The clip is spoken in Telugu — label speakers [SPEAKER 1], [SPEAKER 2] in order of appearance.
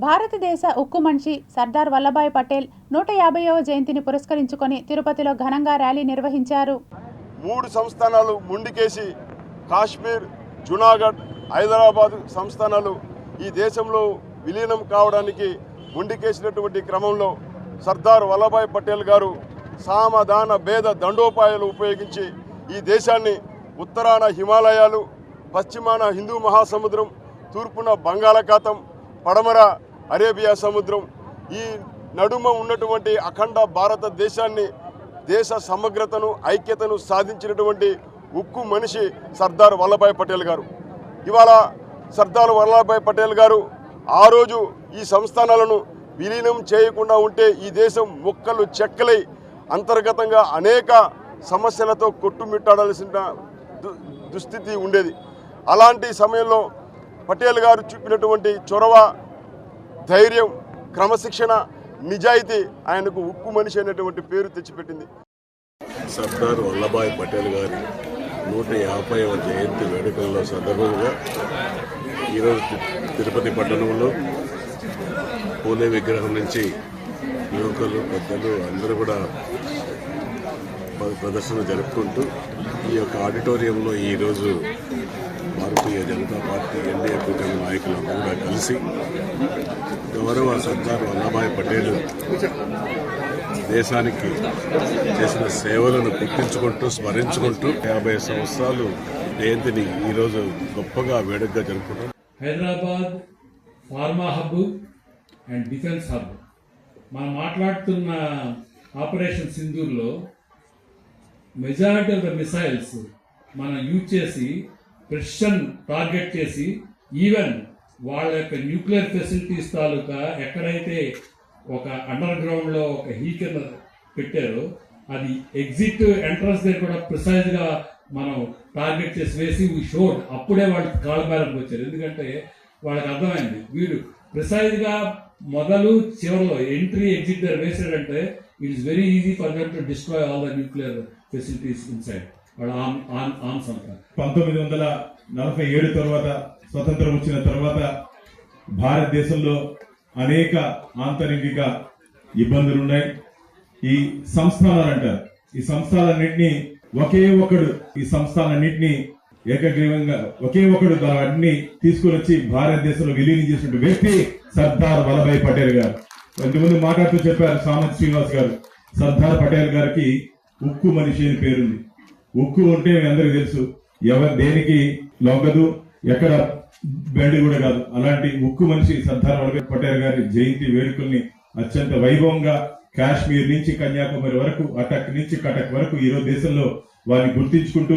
[SPEAKER 1] భారతదేశ ఉక్కు మనిషి సర్దార్ వల్లభాయ్ పటేల్ నూట యాభైవ జయంతిని పురస్కరించుకొని తిరుపతిలో ఘనంగా ర్యాలీ నిర్వహించారు.
[SPEAKER 2] మూడు సంస్థానాలు ముండికేసి కాశ్మీర్ జునాగఢ్ హైదరాబాద్ సంస్థానాలు ఈ దేశంలో విలీనం కావడానికి ముండికేసినటువంటి క్రమంలో సర్దార్ వల్లభాయ్ పటేల్ గారు సామధాన భేద దండోపాయాలు ఉపయోగించి ఈ దేశాన్ని ఉత్తరాన హిమాలయాలు పశ్చిమాన హిందూ మహాసముద్రం తూర్పున బంగాళాఖాతం పడమర అరేబియా సముద్రం ఈ నడుమ ఉన్నటువంటి అఖండ భారతదేశాన్ని దేశ సమగ్రతను ఐక్యతను సాధించినటువంటి ఉక్కు మనిషి సర్దార్ వల్లభాయ్ పటేల్ గారు. ఇవాళ సర్దార్ వల్లభాయ్ పటేల్ గారు ఆ రోజు ఈ సంస్థానాలను విలీనం చేయకుండా ఉంటే ఈ దేశం ముక్కలు చెక్కలై అంతర్గతంగా అనేక సమస్యలతో కొట్టుమిట్టాడాల్సిన దు- దుస్థితి ఉండేది. అలాంటి సమయంలో పటేల్ గారు చూపినటువంటి చొరవ ధైర్యం క్రమశిక్షణ నిజాయితీ ఆయనకు ఉక్కు మనిషి అనేటువంటి పేరు తెచ్చిపెట్టింది.
[SPEAKER 3] సర్దార్ వల్లభాయ్ పటేల్ గారి నూట యాభైవ జయంతి వేడుకల్లో సందర్భంగా ఈరోజు తిరుపతి పట్టణంలో పూలే విగ్రహం నుంచి యువకులు పెద్దలు అందరూ కూడా ప్రదర్శన జరుపుకుంటూ ఈ యొక్క ఆడిటోరియంలో ఈరోజు భారతీయ జనతా పార్టీ ఎన్డీఏ కూటమి నాయకులందరూ కూడా కలిసి గౌరవ సర్దార్ వల్లభాయ్ పటేల్ దేశానికి చేసిన సేవలను గుర్తించుకుంటూ స్మరించుకుంటూ యాభై సంవత్సరాలు జయంతిని ఈరోజు గొప్పగా వేడుకగా జరుపుకుంటాం
[SPEAKER 4] Hyderabad pharma hub and defence hub. మనం మాట్లాడుతున్న ఆపరేషన్ సింధూర్లో మెజారిటీ ఆఫ్ ద మిసైల్స్ మనం యూజ్ చేసి ప్రెషన్ టార్గెట్ చేసి ఈవెన్ వాళ్ళ యొక్క న్యూక్లియర్ ఫెసిలిటీస్ తాలూకా ఎక్కడైతే ఒక అండర్ గ్రౌండ్లో ఒక హీ కింద పెట్టారో అది ఎగ్జిట్ ఎంట్రన్స్ దగ్గర కూడా ప్రిసైజ్గా మనం టార్గెట్ చేసి వేసి వీ షోడ్ అప్పుడే వాళ్ళు కాళ్ళబేరకు వచ్చారు ఎందుకంటే వాళ్ళకి అర్థమైంది వీడు ప్రిసైజ్గా మొదలు చివరిలో ఎంట్రీ ఎగ్జిట్ దగ్గర వేసాడంటే it is very easy for them to destroy all the nuclear facilities inside వాళ్ళ ఆన్ ఆన్ ఆన్ అంతా
[SPEAKER 5] పంతొమ్మిది వందల నలభై ఏడు తర్వాత స్వతంత్రం వచ్చిన తర్వాత భారతదేశంలో అనేక ఆంతరింగిక ఇబ్బందులు ఉన్నాయి ఈ సంస్థానాలు అంటారు. ఈ సంస్థలన్నింటినీ ఒకే ఒకడు ఈ సంస్థలన్నింటినీ ఏకగ్రీవంగా ఒకే ఒకడు దాన్ని తీసుకుని వచ్చి భారతదేశంలో విలీనం చేసిన వ్యక్తి సర్దార్ వల్లభాయ్ పటేల్ గారు. ఇంతకుముందు మాట్లాడుతూ చెప్పారు సామంత్ శ్రీనివాస్ గారు. సర్దార్ పటేల్ గారికి ఉక్కు మనిషి అని పేరుంది. ఉక్కు ఉంటే మీ అందరికీ తెలుసు. ఎవరు దేనికి లొంగదు ఎక్కడ బండి కూడా కాదు. అలాంటి ఉక్కు మనిషి సర్దార్ వల్లభాయ్ పటేల్ గారి జయంతి వేడుకల్ని అత్యంత వైభవంగా కాశ్మీర్ నుంచి కన్యాకుమారి వరకు అటక్ నుంచి కటక్ వరకు ఈరోజు దేశంలో వారిని గుర్తించుకుంటూ